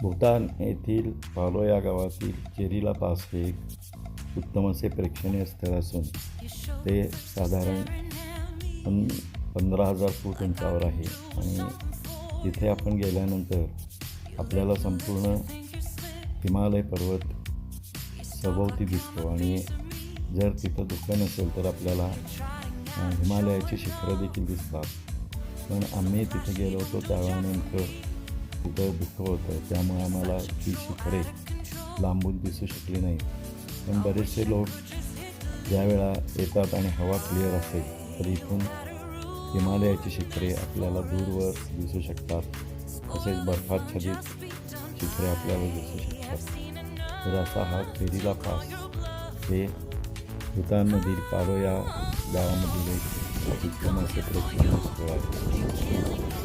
भूतान येथील पालो या गावातील चेरीला पास हे एक उत्तम असे प्रेक्षणीय स्थळ असून ते साधारण पं पंधरा हजार फूट उंचावर आहे. आणि तिथे आपण गेल्यानंतर आपल्याला संपूर्ण हिमालय पर्वत सभोवती दिसतो. आणि जर तिथं दुकान नसेल तर आपल्याला हिमालयाची शिखरं देखील दिसतात. पण आम्ही तिथे गेलो होतो त्यावेळा नेमकं तिथं दुःख होतं त्यामुळे आम्हाला ती शिखरे लांबून दिसू शकली नाही. पण बरेचसे लोक ज्यावेळा येतात आणि हवा क्लिअर असते तर इथून हिमालयाची शिखरे आपल्याला दूरवर दिसू शकतात. तसेच बर्फाच्छादित शिखरे आपल्याला दिसू शकतात. तर असा हा फेरीला पास. हे भूतानमधील पारो या गावामधील एक उत्तम असे प्रेक्षणीय स्थळ आहे.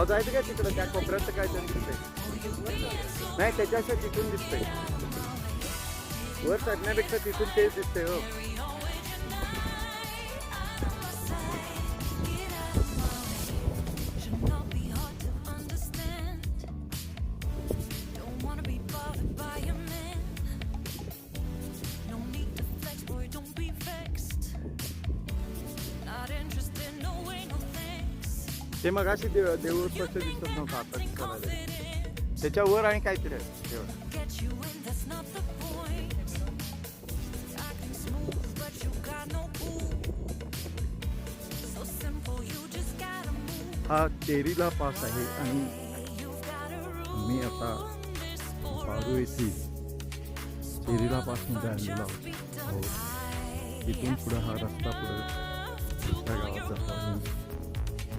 अहो जायचं काय तिकडं? त्या कोपऱ्याचं काय तरी दिसतंय. नाही त्याच्याशी तिथून दिसतंय. वर चढण्यापेक्षा तिथून तेच दिसतंय हो. ते मग अशी देव देऊळ स्पष्ट दिसत नव्हतं आता दिसायला लागलं. त्याच्या वर आणि काहीतरी आहे देऊळ. हा तेरीला पास आहे आणि मी आता पारू येथील तेरीला पासमध्ये आलेलो आहोत हो इथून पुढं हा रस्ता पुढे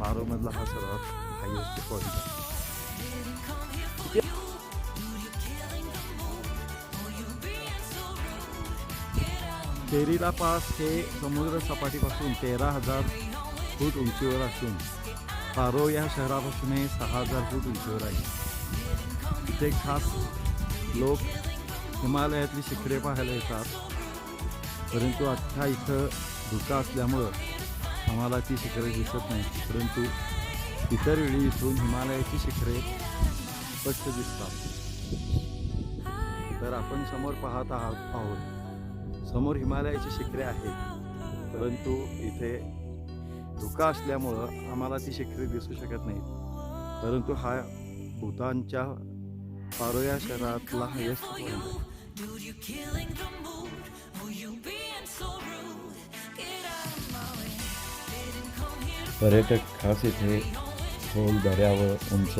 पारोमधला हा सर्वात हायेस्ट पॉईंट आहे. तेरीला पास हे समुद्र सपाटीपासून तेरा हजार फूट उंचीवर असून पारो या शहरापासून हे सहा हजार फूट उंचीवर आहे. इथे खास लोक हिमालयातली शिखरे पाहायला येतात परंतु आत्ता इथं धुका असल्यामुळं आम्हाला ती शिखरे दिसत नाही परंतु इतर वेळी इथून हिमालयाची शिखरे स्पष्ट दिसतात. तर आपण समोर पाहत आहात आहोत. समोर हिमालयाची शिखरे आहेत. परंतु इथे धुका असल्यामुळं आम्हाला ती शिखरे दिसू शकत नाहीत. परंतु हा भूतानच्या पारोया शहरातला हायस्ट पॉईंट पर्यटक खास इथे खोल दऱ्यावर उंच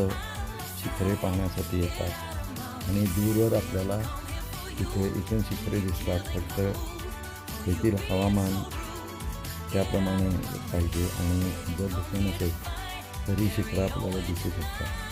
शिखरे पाहण्यासाठी येतात. आणि दूरवर आपल्याला इथे इथून शिखरे दिसतात. फक्त तेथील हवामान त्याप्रमाणे पाहिजे आणि जर धुके नसेल तरी शिखरं आपल्याला दिसू शकतात.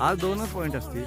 आज दोनच पॉईंट असतील.